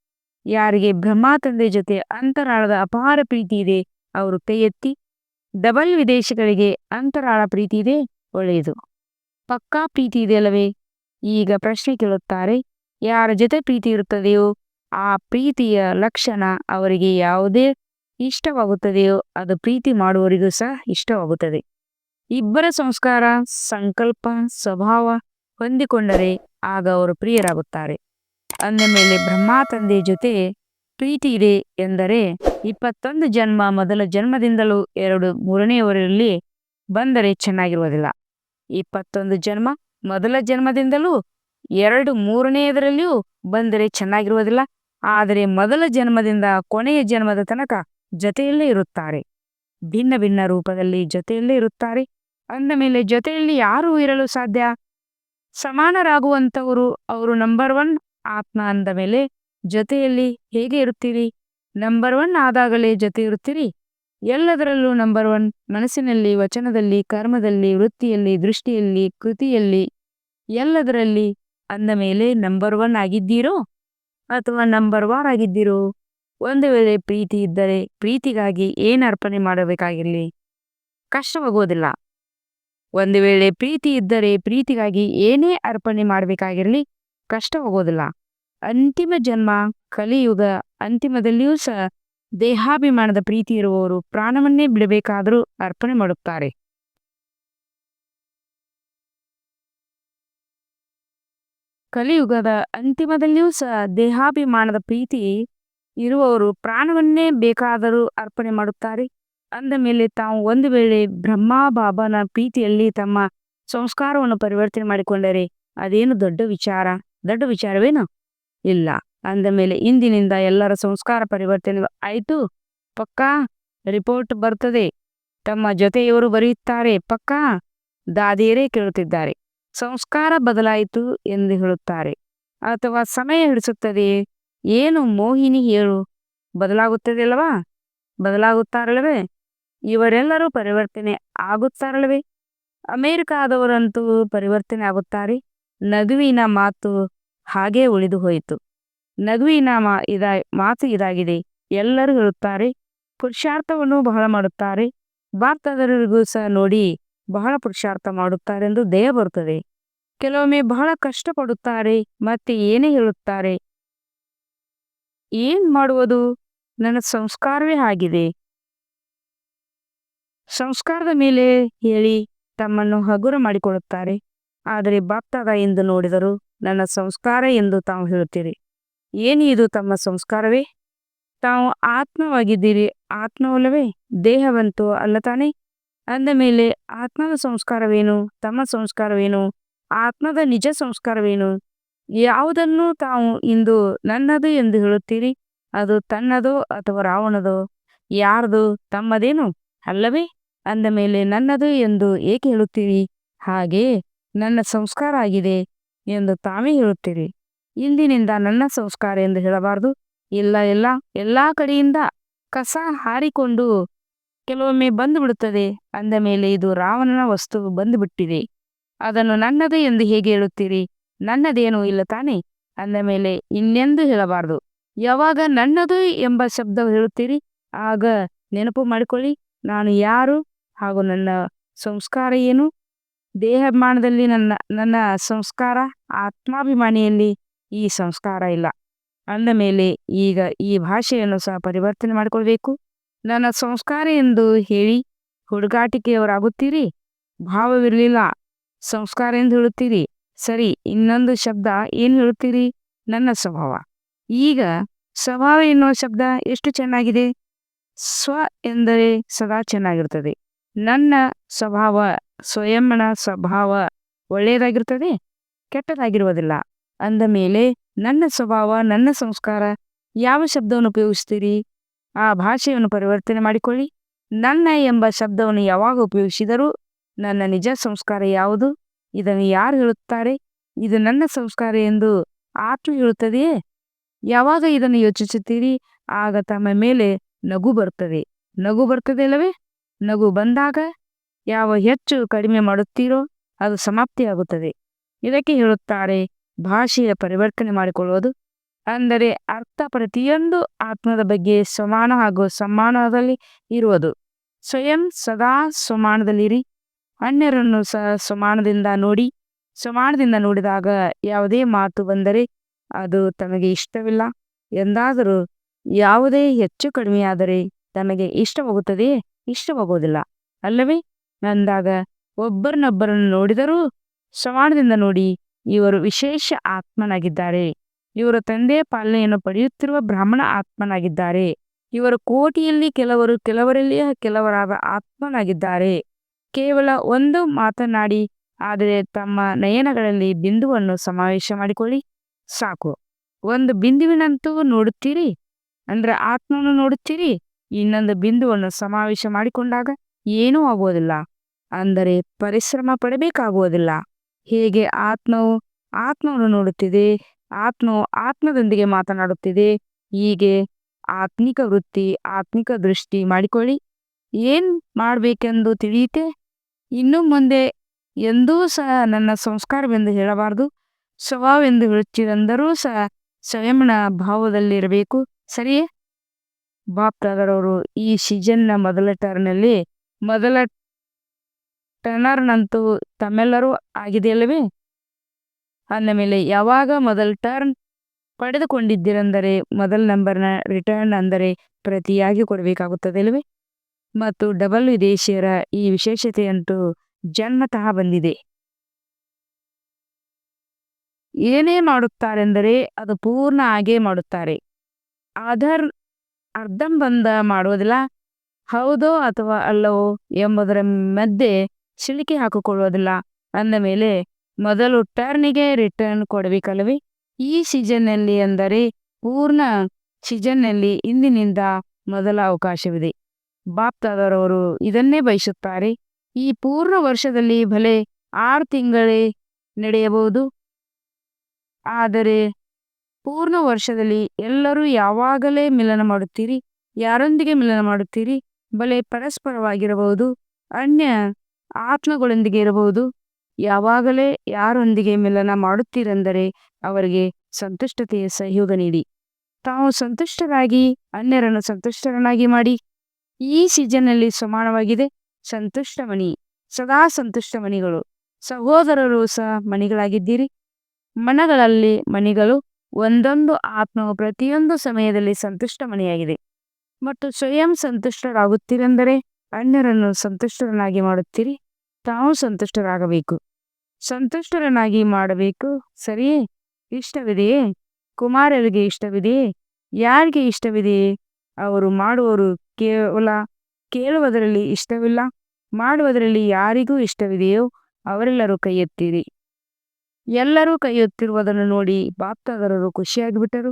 ಯಾರಿಗೆ ಬ್ರಹ್ಮ ತಂದೆ ಜೊತೆ ಅಂತರಾಳದ ಅಪಾರ ಪ್ರೀತಿ ಇದೆ, ಅವರು ಕೈ ಎತ್ತಿ ಡಬಲ್ ವಿದೇಶಗಳಿಗೆ ಅಂತರಾಳ ಪ್ರೀತಿ ಇದೆ, ಒಳ್ಳೆಯದು. ಪಕ್ಕಾ ಪ್ರೀತಿ ಇದೆಯಲ್ಲವೇ ಈಗ ಪ್ರಶ್ನೆ ಕೇಳುತ್ತಾರೆ, ಯಾರ ಜೊತೆ ಪ್ರೀತಿ ಇರುತ್ತದೆಯೋ, ಆ ಪ್ರೀತಿಯ ಲಕ್ಷಣ ಅವರಿಗೆ ಯಾವುದೇ ಇಷ್ಟವಾಗುತ್ತದೆಯೋ, ಅದು ಪ್ರೀತಿ ಮಾಡುವವರಿಗೂ ಸಹ ಇಷ್ಟವಾಗುತ್ತದೆ. ಇಬ್ಬರ ಸಂಸ್ಕಾರ, ಸಂಕಲ್ಪ, ಸ್ವಭಾವ ಹೊಂದಿಕೊಂಡರೆ ಆಗ ಅವರು ಪ್ರಿಯರಾಗುತ್ತಾರೆ. ಅಂದ ಮೇಲೆ ಬ್ರಹ್ಮ ತಂದೆ ಜೊತೆ ಪ್ರೀತಿ ಇದೆ ಎಂದರೆ ಇಪ್ಪತ್ತೊಂದು ಜನ್ಮ ಮೊದಲ ಜನ್ಮದಿಂದಲೂ ಎರಡು ಮೂರನೆಯವರಲ್ಲಿ ಬಂದರೆ ಚೆನ್ನಾಗಿರುವುದಿಲ್ಲ. ಇಪ್ಪತ್ತೊಂದು ಜನ್ಮ ಮೊದಲ ಜನ್ಮದಿಂದಲೂ ಎರಡು ಮೂರನೆಯದರಲ್ಲಿಯೂ ಬಂದರೆ ಚೆನ್ನಾಗಿರುವುದಿಲ್ಲ. ಆದರೆ ಮೊದಲ ಜನ್ಮದಿಂದ ಕೊನೆಯ ಜನ್ಮದ ತನಕ ಜೊತೆಯಲ್ಲೇ ಇರುತ್ತಾರೆ. ಭಿನ್ನ ಭಿನ್ನ ರೂಪದಲ್ಲಿ ಜೊತೆಯಲ್ಲೇ ಇರುತ್ತಾರೆ. ಅಂದ ಮೇಲೆ ಜೊತೆಯಲ್ಲಿ ಯಾರು ಇರಲು ಸಾಧ್ಯ? ಸಮಾನರಾಗುವಂಥವರು ಅವರು ನಂಬರ್ ಒನ್ ಆತ್ಮ ಅಂದ ಮೇಲೆ ಜೊತೆಯಲ್ಲಿ ಹೇಗೆ ಇರುತ್ತೀರಿ? ನಂಬರ್ ಒನ್ ಆದಾಗಲೇ ಜೊತೆ ಇರುತ್ತೀರಿ? ಎಲ್ಲದರಲ್ಲೂ ನಂಬರ್ ಒನ್ ಮನಸ್ಸಿನಲ್ಲಿ, ವಚನದಲ್ಲಿ, ಕರ್ಮದಲ್ಲಿ, ವೃತ್ತಿಯಲ್ಲಿ, ದೃಷ್ಟಿಯಲ್ಲಿ, ಕೃತಿಯಲ್ಲಿ ಎಲ್ಲದರಲ್ಲಿ ಅಂದ ಮೇಲೆ ನಂಬರ್ ಒನ್ ಆಗಿದ್ದೀರೋ ಅಥವಾ ನಂಬರ್ ಒನ್ ಆಗಿದ್ದೀರೋ, ಒಂದು ವೇಳೆ ಪ್ರೀತಿ ಇದ್ದರೆ ಪ್ರೀತಿಗಾಗಿ ಏನು ಅರ್ಪಣೆ ಮಾಡಬೇಕಾಗಿರಲಿ? ಕಷ್ಟವಾಗುವುದಿಲ್ಲ. ಒಂದು ವೇಳೆ ಪ್ರೀತಿ ಇದ್ದರೆ ಪ್ರೀತಿಗಾಗಿ ಏನೇ ಅರ್ಪಣೆ ಮಾಡಬೇಕಾಗಿರಲಿ ಕಷ್ಟವಾಗೋದಿಲ್ಲ. ಅಂತಿಮ ಜನ್ಮ, ಕಲಿಯುಗ ಅಂತಿಮದಲ್ಲಿಯೂ ಸಹ ದೇಹಾಭಿಮಾನದ ಪ್ರೀತಿ ಇರುವವರು ಪ್ರಾಣವನ್ನೇ ಬಿಡಬೇಕಾದರೂ ಅರ್ಪಣೆ ಮಾಡುತ್ತಾರೆ. ಕಲಿಯುಗದ ಅಂತಿಮದಲ್ಲಿಯೂ ಸಹ ದೇಹಾಭಿಮಾನದ ಪ್ರೀತಿ ಇರುವವರು ಪ್ರಾಣವನ್ನೇ ಬೇಕಾದರೂ ಅರ್ಪಣೆ ಮಾಡುತ್ತಾರೆ. ಅಂದ ಮೇಲೆ ತಾವು ಒಂದು ವೇಳೆ ಬ್ರಹ್ಮ, ಬಾಬಾನ ಪ್ರೀತಿಯಲ್ಲಿ ತಮ್ಮ ಸಂಸ್ಕಾರವನ್ನು ಪರಿವರ್ತನೆ ಮಾಡಿಕೊಂಡರೆ ಅದೇನು ದೊಡ್ಡ ವಿಚಾರ. ದೊಡ್ಡ ವಿಚಾರವೇನು? ಇಲ್ಲ. ಅಂದ ಮೇಲೆ ಇಂದಿನಿಂದ ಎಲ್ಲರ ಸಂಸ್ಕಾರ ಪರಿವರ್ತನೆ ಆಯಿತು. ಪಕ್ಕಾ ರಿಪೋರ್ಟ್ ಬರ್ತದೆ. ತಮ್ಮ ಜೊತೆಯವರು ಬರೆಯುತ್ತಾರೆ. ಪಕ್ಕಾ ದಾದಿಯರೇ ಕೇಳುತ್ತಿದ್ದಾರೆ. ಸಂಸ್ಕಾರ ಬದಲಾಯಿತು ಎಂದು ಹೇಳುತ್ತಾರೆ. ಅಥವಾ ಸಮಯ ಹಿಡಿಸುತ್ತದೆ. ಏನು ಮೋಹಿನಿ ಹೇಳು? ಬದಲಾಗುತ್ತದೆ ಅಲ್ವಾ ಬದಲಾಗುತ್ತಾರಲ್ಲವೇ? ಇವರೆಲ್ಲರೂ ಪರಿವರ್ತನೆ ಆಗುತ್ತಾರಲ್ಲವೇ? ಅಮೇರಿಕಾದವರಂತೂ ಪರಿವರ್ತನೆ ಆಗುತ್ತಾರೆ. ನಗುವಿನ ಮಾತು ಹಾಗೇ ಉಳಿದು ಹೋಯಿತು. ನಗುವಿನ ಮಾ ಇದ, ಮಾತು ಇದಾಗಿದೆ. ಎಲ್ಲರೂ ಹೇಳುತ್ತಾರೆ, ಪುರುಷಾರ್ಥವನ್ನು ಬಹಳ ಮಾಡುತ್ತಾರೆ. ಭಾರತದವರಿಗೂ ಸಹ ನೋಡಿ ಬಹಳ ಪುರುಷಾರ್ಥ ಮಾಡುತ್ತಾರೆಂದು ದಯ ಬರುತ್ತದೆ. ಕೆಲವೊಮ್ಮೆ ಬಹಳ ಕಷ್ಟಪಡುತ್ತಾರೆ, ಮತ್ತೆ ಏನೇ ಹೇಳುತ್ತಾರೆ. ಏನ್ ಮಾಡುವುದು? ನನ್ನ ಸಂಸ್ಕಾರವೇ ಆಗಿದೆ. ಸಂಸ್ಕಾರದ ಮೇಲೆ ಹೇಳಿ ತಮ್ಮನ್ನು ಹಗುರ ಮಾಡಿಕೊಳ್ಳುತ್ತಾರೆ. ಆದರೆ ಬಾಪ್ತಾದ ಎಂದು ನೋಡಿದರು ನನ್ನ ಸಂಸ್ಕಾರ ಎಂದು ತಾವು ಹೇಳುತ್ತೀರಿ. ಏನು ಇದು ತಮ್ಮ ಸಂಸ್ಕಾರವೇ? ತಾವು ಆತ್ಮವಾಗಿದ್ದೀರಿ, ಆತ್ಮವಲ್ಲವೇ? ದೇಹವಂತೂ ಅಲ್ಲ ತಾನೇ? ಅಂದ ಮೇಲೆ ಆತ್ಮದ ಸಂಸ್ಕಾರವೇನು? ತಮ್ಮ ಸಂಸ್ಕಾರವೇನು? ಆತ್ಮದ ನಿಜ ಸಂಸ್ಕಾರವೇನು? ಯಾವುದನ್ನು ತಾವು ಇಂದು ನನ್ನದು ಎಂದು ಹೇಳುತ್ತೀರಿ? ಅದು ತನ್ನದೋ ಅಥವಾ ರಾವಣದೋ? ಯಾರದು? ತಮ್ಮದೇನು? ಅಲ್ಲವೇ? ಅಂದ ಮೇಲೆ ನನ್ನದು ಎಂದು ಏಕೆ ಹೇಳುತ್ತೀರಿ? ಹಾಗೆ ನನ್ನ ಸಂಸ್ಕಾರ ಆಗಿದೆ. ಎಂದು ತಾವೇ ಹೇಳುತ್ತೀರಿ. ಇಂದಿನಿಂದ ನನ್ನ ಸಂಸ್ಕಾರ ಎಂದು ಹೇಳಬಾರದು. ಇಲ್ಲ ಇಲ್ಲ. ಎಲ್ಲ ಕಡೆಯಿಂದ ಕಸ ಹಾರಿಕೊಂಡು ಕೆಲವೊಮ್ಮೆ ಬಂದು ಬಿಡುತ್ತದೆ ಅಂದ ಮೇಲೆ ಇದು ರಾವಣನ ವಸ್ತು ಬಂದು ಬಿಟ್ಟಿದೆ ಅದನ್ನು ನನ್ನದು ಎಂದು ಹೇಗೆ ಹೇಳುತ್ತೀರಿ? ನನ್ನದೇನೂ ಇಲ್ಲ ತಾನೇ. ಅಂದ ಮೇಲೆ ಇನ್ನೆಂದು ಹೇಳಬಾರದು. ಯಾವಾಗ ನನ್ನದು ಎಂಬ ಶಬ್ದ ಹೇಳುತ್ತೀರಿ, ಆಗ ನೆನಪು ಮಾಡಿಕೊಳ್ಳಿ. ನಾನು ಯಾರು ಹಾಗೂ ನನ್ನ ಸಂಸ್ಕಾರ ಏನು? ದೇಹಾಭಿಮಾನದಲ್ಲಿ ನನ್ನ ನನ್ನ ಸಂಸ್ಕಾರ ಆತ್ಮಾಭಿಮಾನಿಯಲ್ಲಿ ಈ ಸಂಸ್ಕಾರ ಇಲ್ಲ. ಅಂದ ಮೇಲೆ ಈಗ ಈ ಭಾಷೆಯನ್ನು ಸಹ ಪರಿವರ್ತನೆ ಮಾಡಿಕೊಳ್ಬೇಕು. ನನ್ನ ಸಂಸ್ಕಾರ ಎಂದು ಹೇಳಿ ಹುಡುಗಾಟಿಕೆಯವರಾಗುತ್ತೀರಿ? ಭಾವವಿರಲಿಲ್ಲ. ಸಂಸ್ಕಾರ ಎಂದು ಹೇಳುತ್ತೀರಿ? ಸರಿ, ಇನ್ನೊಂದು ಶಬ್ದ ಏನು ಹೇಳುತ್ತೀರಿ? ನನ್ನ ಸ್ವಭಾವ. ಈಗ ಸ್ವಭಾವ ಎನ್ನುವ ಶಬ್ದ ಎಷ್ಟು ಚೆನ್ನಾಗಿದೆ? ಸ್ವ ಎಂದರೆ ಸದಾ ಚೆನ್ನಾಗಿರ್ತದೆ ನನ್ನ ಸ್ವಭಾವ, ಸ್ವಯಂನ ಸ್ವಭಾವ ಒಳ್ಳೆಯದಾಗಿರ್ತದೆ, ಕೆಟ್ಟದಾಗಿರುವುದಿಲ್ಲ. ಅಂದ ಮೇಲೆ, ನನ್ನ ಸ್ವಭಾವ, ನನ್ನ ಸಂಸ್ಕಾರ, ಯಾವ ಶಬ್ದವನ್ನು ಉಪಯೋಗಿಸ್ತೀರಿ? ಆ ಭಾಷೆಯನ್ನು ಪರಿವರ್ತನೆ ಮಾಡಿಕೊಳ್ಳಿ. ನನ್ನ ಎಂಬ ಶಬ್ದವನ್ನು ಯಾವಾಗ ಉಪಯೋಗಿಸಿದರೂ ನನ್ನ ನಿಜ ಸಂಸ್ಕಾರ ಯಾವುದು? ಇದನ್ನು ಯಾರು ಹೇಳುತ್ತಾರೆ? ಇದು ನನ್ನ ಸಂಸ್ಕಾರ ಎಂದು ಆತ್ಮ ಹೇಳುತ್ತದೆಯೇ? ಯಾವಾಗ ಇದನ್ನು ಯೋಚಿಸುತ್ತೀರಿ? ಆಗ ತಮ್ಮ ಮೇಲೆ ನಗು ಬರ್ತದೆ ನಗು ಬರ್ತದೆ ಅಲ್ಲವೇ? ನಗು ಬಂದಾಗ ಯಾವ ಹೆಚ್ಚು ಕಡಿಮೆ ಮಾಡುತ್ತೀರೋ ಅದು ಸಮಾಪ್ತಿಯಾಗುತ್ತದೆ. ಇದಕ್ಕೆ ಹೇಳುತ್ತಾರೆ, ಭಾಷೆಯ ಪರಿವರ್ತನೆ ಮಾಡಿಕೊಳ್ಳುವುದು ಅಂದರೆ ಅರ್ಥ ಪ್ರತಿಯೊಂದು ಆತ್ಮದ ಬಗ್ಗೆ ಸಮಾನ ಹಾಗೂ ಸಮಾನದಲ್ಲಿ ಇರುವುದು. ಸ್ವಯಂ ಸದಾ ಸಮಾನದಲ್ಲಿರಿ. ಅನ್ಯರನ್ನು ಸಹ ಸಮಾನದಿಂದ ನೋಡಿ, ಸಮಾನದಿಂದ ನೋಡಿದಾಗ ಯಾವುದೇ ಮಾತು ಬಂದರೆ ಅದು ತಮಗೆ ಇಷ್ಟವಿಲ್ಲ. ಎಂದಾದರೂ ಯಾವುದೇ ಹೆಚ್ಚು ಕಡಿಮೆಯಾದರೆ ತಮಗೆ ಇಷ್ಟವಾಗುತ್ತದೆಯೇ? ಇಷ್ಟವಾಗುವುದಿಲ್ಲ ಅಲ್ಲವೇ? ಅಂದಾಗ ಒಬ್ಬರನ್ನೊಬ್ಬರನ್ನು ನೋಡಿದರೂ ಸಮಾನದಿಂದ ನೋಡಿ ಇವರು ವಿಶೇಷ ಆತ್ಮನಾಗಿದ್ದಾರೆ. ಇವರ ತಂದೆ ಪಾಲನೆಯನ್ನು ಪಡೆಯುತ್ತಿರುವ ಬ್ರಾಹ್ಮಣ ಆತ್ಮನಾಗಿದ್ದಾರೆ. ಇವರು ಕೋಟಿಯಲ್ಲಿ ಕೆಲವರು ಕೆಲವರಲ್ಲಿಯ ಕೆಲವರಾದ ಆತ್ಮನಾಗಿದ್ದಾರೆ. ಕೇವಲ ಒಂದು ಮಾತನಾಡಿ ಆದರೆ ತಮ್ಮ ನಯನಗಳಲ್ಲಿ ಬಿಂದುವನ್ನು ಸಮಾವೇಶ ಮಾಡಿಕೊಳ್ಳಿ. ಸಾಕು. ಒಂದು ಬಿಂದುವಿನಂತೂ ನೋಡುತ್ತೀರಿ? ಅಂದ್ರೆ ಆತ್ಮವನ್ನು ನೋಡುತ್ತೀರಿ? ಇನ್ನೊಂದು ಬಿಂದುವನ್ನು ಸಮಾವೇಶ ಮಾಡಿಕೊಂಡಾಗ ಏನೂ ಆಗುವುದಿಲ್ಲ. ಅಂದರೆ ಪರಿಶ್ರಮ ಪಡಬೇಕಾಗುವುದಿಲ್ಲ. ಹೇಗೆ ಆತ್ಮವು ಆತ್ಮವನ್ನು ನೋಡುತ್ತಿದೆ, ಆತ್ಮವು ಆತ್ಮದೊಂದಿಗೆ ಮಾತನಾಡುತ್ತಿದೆ, ಹೀಗೆ ಆತ್ಮಿಕ ವೃತ್ತಿ, ಆತ್ಮಿಕ ದೃಷ್ಟಿ ಮಾಡಿಕೊಳ್ಳಿ. ಏನು ಮಾಡಬೇಕೆಂದು ತಿಳಿಯುತ್ತೆ ಇನ್ನು ಮುಂದೆ ಎಂದೂ ಸಹ ನನ್ನ ಸಂಸ್ಕಾರವೆಂದು ಹೇಳಬಾರದು. ಸ್ವಭಾವವೆಂದು ಹೇಳುತ್ತಿರಂದರೂ ಸಹ ಸ್ವಯಂನ ಭಾವದಲ್ಲಿರಬೇಕು. ಸರಿಯೇ? ಬಾಪ್ತಾದರವರು ಈ ಸೀಸನ್ನ ಮೊದಲ ಟರ್ನಲ್ಲಿ ಮೊದಲ ಟರ್ನರ್ನಂತೂ ತಮ್ಮೆಲ್ಲರೂ ಆಗಿದೆಯಲ್ಲವೇ ಅಂದ ಯಾವಾಗ ಮೊದಲ ಟರ್ನ್ ಪಡೆದುಕೊಂಡಿದ್ದೀರೆಂದರೆ ಮೊದಲ ನಂಬರ್ನ ರಿಟರ್ನ್ ಅಂದರೆ ಪ್ರತಿಯಾಗಿ ಕೊಡಬೇಕಾಗುತ್ತದೆ ಅಲ್ಲವೇ? ಮತ್ತು ಡಬಲ್ ವಿದೇಶಿಯರ ಈ ವಿಶೇಷತೆಯಂತೂ ಜನ್ಮತಃ ಬಂದಿದೆ. ಏನೇ ಮಾಡುತ್ತಾರೆಂದರೆ ಅದು ಪೂರ್ಣ ಆಗೇ ಮಾಡುತ್ತಾರೆ. ಆಧರ್ ಅರ್ಧಂಬಂಧ ಮಾಡುವುದಿಲ್ಲ. ಹೌದೋ ಅಥವಾ ಅಲ್ಲವೋ ಎಂಬುದರ ಮಧ್ಯೆ ಸಿಳಿಕೆ ಹಾಕಿಕೊಳ್ಳುವುದಿಲ್ಲ. ಅಂದ ಮೇಲೆ, ಮೊದಲು ಟರ್ನಿಗೆ ರಿಟರ್ನ್ ಕೊಡಬೇಕಲ್ಲವೇ ಈ ಸೀಸನ್ನಲ್ಲಿ ಅಂದರೆ ಪೂರ್ಣ ಸೀಸನ್ನಲ್ಲಿ ಇಂದಿನಿಂದ ಮೊದಲ ಅವಕಾಶವಿದೆ. ಬಾಪ್ತಾದರವರು ಇದನ್ನೇ ಬಯಸುತ್ತಾರೆ. ಈ ಪೂರ್ಣ ವರ್ಷದಲ್ಲಿ ಭಲೆ ಆರು ತಿಂಗಳೇ ನಡೆಯಬಹುದು. ಆದರೆ ಪೂರ್ಣ ವರ್ಷದಲ್ಲಿ ಎಲ್ಲರೂ ಯಾವಾಗಲೇ ಮಿಲನ ಮಾಡುತ್ತೀರಿ, ಯಾರೊಂದಿಗೆ ಮಿಲನ ಮಾಡುತ್ತೀರಿ, ಬಲೆ ಪರಸ್ಪರವಾಗಿರಬಹುದು, ಅನ್ಯ ಆತ್ಮಗಳೊಂದಿಗೆ ಇರಬಹುದು. ಯಾವಾಗಲೇ ಯಾರೊಂದಿಗೆ ಮಿಲನ ಮಾಡುತ್ತೀರೆಂದರೆ ಅವರಿಗೆ ಸಂತುಷ್ಟತೆಯ ಸಹಯೋಗ ನೀಡಿ. ತಾವು ಸಂತುಷ್ಟರಾಗಿ, ಅನ್ಯರನ್ನು ಸಂತುಷ್ಟರನ್ನಾಗಿ ಮಾಡಿ. ಈ ಸೀಸನ್ನಲ್ಲಿ ಸಮಾನವಾಗಿದೆ, ಸಂತುಷ್ಟ ಮಣಿ, ಸದಾ ಸಂತುಷ್ಟ ಮಣಿಗಳು. ಸಹೋದರರು ಸಹ ಮಣಿಗಳಾಗಿದ್ದೀರಿ. ಮನಗಳಲ್ಲಿ ಮಣಿಗಳು ಒಂದೊಂದು ಆತ್ಮವು ಪ್ರತಿಯೊಂದು ಸಮಯದಲ್ಲಿ ಸಂತುಷ್ಟ ಮನೆಯಾಗಿದೆ ಮತ್ತು ಸ್ವಯಂ ಸಂತುಷ್ಟರಾಗುತ್ತೀರೆಂದರೆ ಅನ್ಯರನ್ನು ಸಂತುಷ್ಟರನ್ನಾಗಿ ಮಾಡುತ್ತೀರಿ, ತಾವು ಸಂತುಷ್ಟರಾಗಬೇಕು. ಸಂತುಷ್ಟರನ್ನಾಗಿ ಮಾಡಬೇಕು, ಸರಿಯೇ? ಇಷ್ಟವಿದೆಯೇ? ಕುಮಾರರಿಗೆ ಇಷ್ಟವಿದೆಯೇ? ಯಾರಿಗೆ ಇಷ್ಟವಿದೆಯೇ? ಅವರು ಮಾಡುವವರು ಕೇವಲ ಕೇಳುವುದರಲ್ಲಿ ಇಷ್ಟವಿಲ್ಲ, ಮಾಡುವುದರಲ್ಲಿ ಯಾರಿಗೂ ಇಷ್ಟವಿದೆಯೋ ಅವರೆಲ್ಲರೂ ಕೈ ಎಲ್ಲರೂ ಕೈಯುತ್ತಿರುವುದನ್ನು ನೋಡಿ ಬಾಪ್ತಾದರರು ಖುಷಿಯಾಗಿಬಿಟ್ಟರು.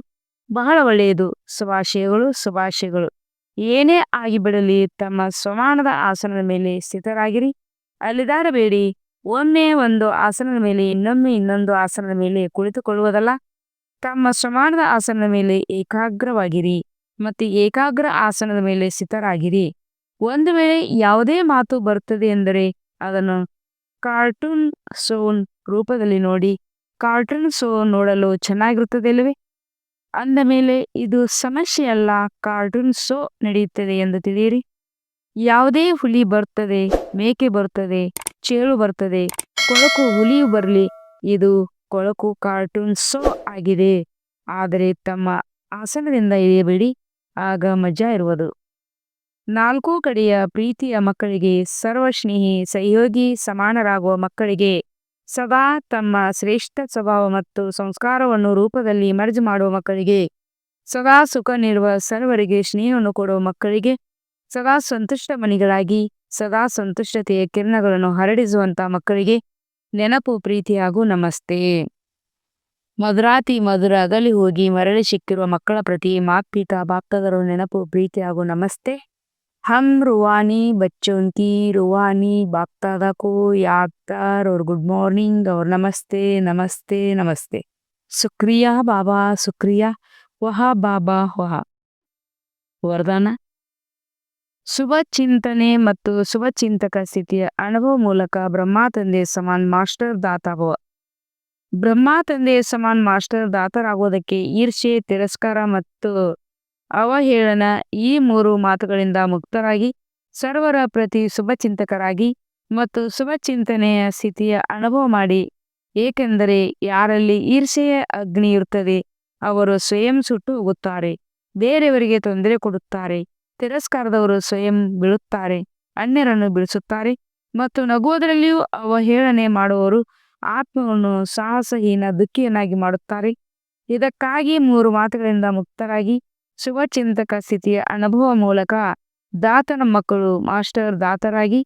ಬಹಳ ಒಳ್ಳೆಯದು. ಶುಭಾಶಯಗಳು ಶುಭಾಶಯಗಳು ಏನೇ ಆಗಿಬಿಡಲಿ, ತಮ್ಮ ಸಮಾನದ ಆಸನದ ಮೇಲೆ ಸ್ಥಿತರಾಗಿರಿ. ಅಲ್ಲಿದಾರಬೇಡಿ. ಒಮ್ಮೆ ಒಂದು ಆಸನದ ಮೇಲೆ, ಇನ್ನೊಮ್ಮೆ ಇನ್ನೊಂದು ಆಸನದ ಮೇಲೆ ಕುಳಿತುಕೊಳ್ಳುವುದಲ್ಲ. ತಮ್ಮ ಸಮಾನದ ಆಸನದ ಮೇಲೆ ಏಕಾಗ್ರವಾಗಿರಿ ಮತ್ತು ಏಕಾಗ್ರ ಆಸನದ ಮೇಲೆ ಸ್ಥಿತರಾಗಿರಿ. ಒಂದು ವೇಳೆ ಯಾವುದೇ ಮಾತು ಬರುತ್ತದೆ ಎಂದರೆ ಅದನ್ನು ಕಾರ್ಟೂನ್ ಸೋನ್ ರೂಪದಲ್ಲಿ ನೋಡಿ ಕಾರ್ಟೂನ್ ಶೋ ನೋಡಲು ಚೆನ್ನಾಗಿರುತ್ತದೆ ಇಲ್ಲವೇ ಅಂದ ಮೇಲೆ, ಇದು ಸಮಸ್ಯೆ ಅಲ್ಲ ಕಾರ್ಟೂನ್ ಶೋ ನಡೆಯುತ್ತದೆ ಎಂದು ತಿಳಿಯಿರಿ. ಯಾವುದೇ ಹುಲಿ ಬರ್ತದೆ, ಮೇಕೆ ಬರ್ತದೆ, ಚೇಳು ಬರ್ತದೆ, ಕೊಳಕು ಹುಲಿಯು ಬರಲಿ, ಇದು ಕೊಳಕು ಕಾರ್ಟೂನ್ ಶೋ ಆಗಿದೆ. ಆದರೆ ತಮ್ಮ ಆಸನದಿಂದ ಇಳಿಯಬೇಡಿ, ಆಗ ಮಜಾ ಇರುವುದು. ನಾಲ್ಕು ಕಡೆಯ ಪ್ರೀತಿಯ ಮಕ್ಕಳಿಗೆ, ಸರ್ವಸ್ನೇಹಿ, ಸಹಯೋಗಿ, ಸಮಾನರಾಗುವ ಮಕ್ಕಳಿಗೆ ಸದಾ ತಮ್ಮ ಶ್ರೇಷ್ಠ ಸ್ವಭಾವ ಮತ್ತು ಸಂಸ್ಕಾರವನ್ನು ರೂಪದಲ್ಲಿ ಮರ್ಜ್ ಮಾಡುವ ಮಕ್ಕಳಿಗೆ, ಸದಾ ಸುಖ ನೀಡುವ ಸರ್ವರಿಗೆ ಸ್ನೇಹವನ್ನು ಕೊಡುವ ಮಕ್ಕಳಿಗೆ, ಸದಾ ಸಂತುಷ್ಟ ಮನಿಗಳಾಗಿ, ಸದಾ ಸಂತುಷ್ಟತೆಯ ಕಿರಣಗಳನ್ನು ಹರಡಿಸುವಂತ ಮಕ್ಕಳಿಗೆ ನೆನಪು, ಪ್ರೀತಿ ಹಾಗೂ ನಮಸ್ತೆ. ಮಧುರಾತಿ ಮಧುರ ಅಗಲಿ ಹೋಗಿ ಮರಳಿ ಸಿಕ್ಕಿರುವ ಮಕ್ಕಳ ಪ್ರತಿ ಮಾಪಿತ ಬಾಪ್ತದರು ನೆನಪು, ಪ್ರೀತಿ ಹಾಗೂ ನಮಸ್ತೆ. हम रूहानी बच्चों की रूहानी बापदादा को याद कर और गुड मॉर्निंग और नमस्ते नमस्ते नमस्ते शुक्रिया बाबा शुक्रिया ವಹ ಬಾಬಾ ವಹ ವರದಾನ ಶುಭ ಚಿಂತನೆ ಮತ್ತು ಶುಭ ಚಿಂತಕ ಸ್ಥಿತಿಯ ಅನುಭವ ಮೂಲಕ ಬ್ರಹ್ಮ ತಂದೆ ಸಮಾನ್ ಮಾಸ್ಟರ್ ದಾತಾಭವ ಬ್ರಹ್ಮ ತಂದೆ ಸಮಾನ್ ಮಾಸ್ಟರ್ ದಾತರಾಗುವುದಕ್ಕೆ ಈರ್ಷೆ ತಿರಸ್ಕಾರ ಮತ್ತು ಅವಹೇಳನ ಈ ಮೂರು ಮಾತುಗಳಿಂದ ಮುಕ್ತರಾಗಿ, ಸರ್ವರ ಪ್ರತಿ ಶುಭಚಿಂತಕರಾಗಿ ಮತ್ತು ಶುಭಚಿಂತನೆಯ ಸ್ಥಿತಿಯ ಅನುಭವ ಮಾಡಿ. ಏಕೆಂದರೆ ಯಾರಲ್ಲಿ ಈರ್ಷೆಯ ಅಗ್ನಿ ಇರುತ್ತದೆ, ಅವರು ಸ್ವಯಂ ಸುಟ್ಟು ಹೋಗುತ್ತಾರೆ, ಬೇರೆಯವರಿಗೆ ತೊಂದರೆ ಕೊಡುತ್ತಾರೆ, ತಿರಸ್ಕಾರದವರು ಸ್ವಯಂ ಬೀಳುತ್ತಾರೆ, ಅನ್ಯರನ್ನು ಬೀಳಿಸುತ್ತಾರೆ ಮತ್ತು ನಗುವುದರಲ್ಲಿಯೂ ಅವಹೇಳನೆ ಮಾಡುವವರು ಆತ್ಮವನ್ನು ಸಾಹಸಹೀನ ದುಃಖಿಯನ್ನಾಗಿ ಮಾಡುತ್ತಾರೆ. ಇದಕ್ಕಾಗಿ ಮೂರು ಮಾತುಗಳಿಂದ ಮುಕ್ತರಾಗಿ ಶುಭಚಿಂತಕ ಸ್ಥಿತಿಯ ಅನುಭವ ಮೂಲಕ ದಾತನ ಮಕ್ಕಳು ಮಾಸ್ಟರ್ ದಾತರಾಗಿ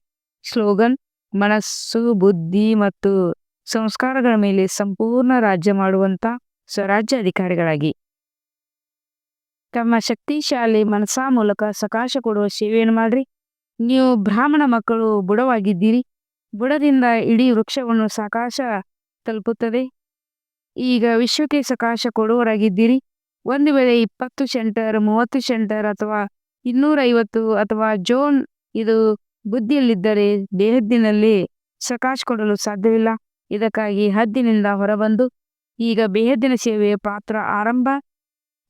ಸ್ಲೋಗನ್, ಮನಸ್ಸು, ಬುದ್ಧಿ ಮತ್ತು ಸಂಸ್ಕಾರಗಳ ಮೇಲೆ ಸಂಪೂರ್ಣ ರಾಜ್ಯ ಮಾಡುವಂತ ಸ್ವರಾಜ್ಯ ಅಧಿಕಾರಿಗಳಾಗಿ ತಮ್ಮ ಶಕ್ತಿಶಾಲಿ ಮನಸ್ಸ ಮೂಲಕ ಸಕಾಶ ಕೊಡುವ ಸೇವೆಯನ್ನು ಮಾಡ್ರಿ. ನೀವು ಬ್ರಾಹ್ಮಣ ಮಕ್ಕಳು ಬುಡವಾಗಿದ್ದೀರಿ. ಬುಡದಿಂದ ಇಡೀ ವೃಕ್ಷವನ್ನು ಸಕಾಶ ತಲುಪುತ್ತದೆ. ಈಗ ವಿಶ್ವಕ್ಕೆ ಸಕಾಶ ಕೊಡುವರಾಗಿದ್ದೀರಿ ಒಂದು ವೇಳೆ ಇಪ್ಪತ್ತು ಸೆಂಟರ್, ಮೂವತ್ತು ಸೆಂಟರ್ ಅಥವಾ ಇನ್ನೂರೈವತ್ತು ಅಥವಾ ಜೋನ್ ಇದು ಬುದ್ಧಿಯಲ್ಲಿದ್ದರೆ ಬೇಹದ್ದಿನಲ್ಲಿ ಸಕಾಶ್ ಕೊಡಲು ಸಾಧ್ಯವಿಲ್ಲ. ಇದಕ್ಕಾಗಿ ಹದ್ದಿನಿಂದ ಹೊರಬಂದು ಈಗ ಬೇಹದ್ದಿನ ಸೇವೆಯ ಪಾತ್ರ ಆರಂಭ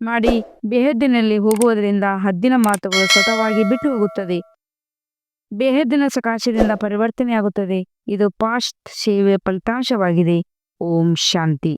ಮಾಡಿ ಬೇಹದ್ದಿನಲ್ಲಿ ಹೋಗುವುದರಿಂದ ಹದ್ದಿನ ಮಾತುಗಳು ಸ್ವತಃವಾಗಿ ಬಿಟ್ಟು ಹೋಗುತ್ತದೆ. ಬೇಹದ್ದಿನ ಸಕಾಶದಿಂದ ಪರಿವರ್ತನೆಯಾಗುತ್ತದೆ. ಇದು ಪಾಸ್ಟ್ ಸೇವೆಯ ಫಲಿತಾಂಶವಾಗಿದೆ. ಓಂ ಶಾಂತಿ.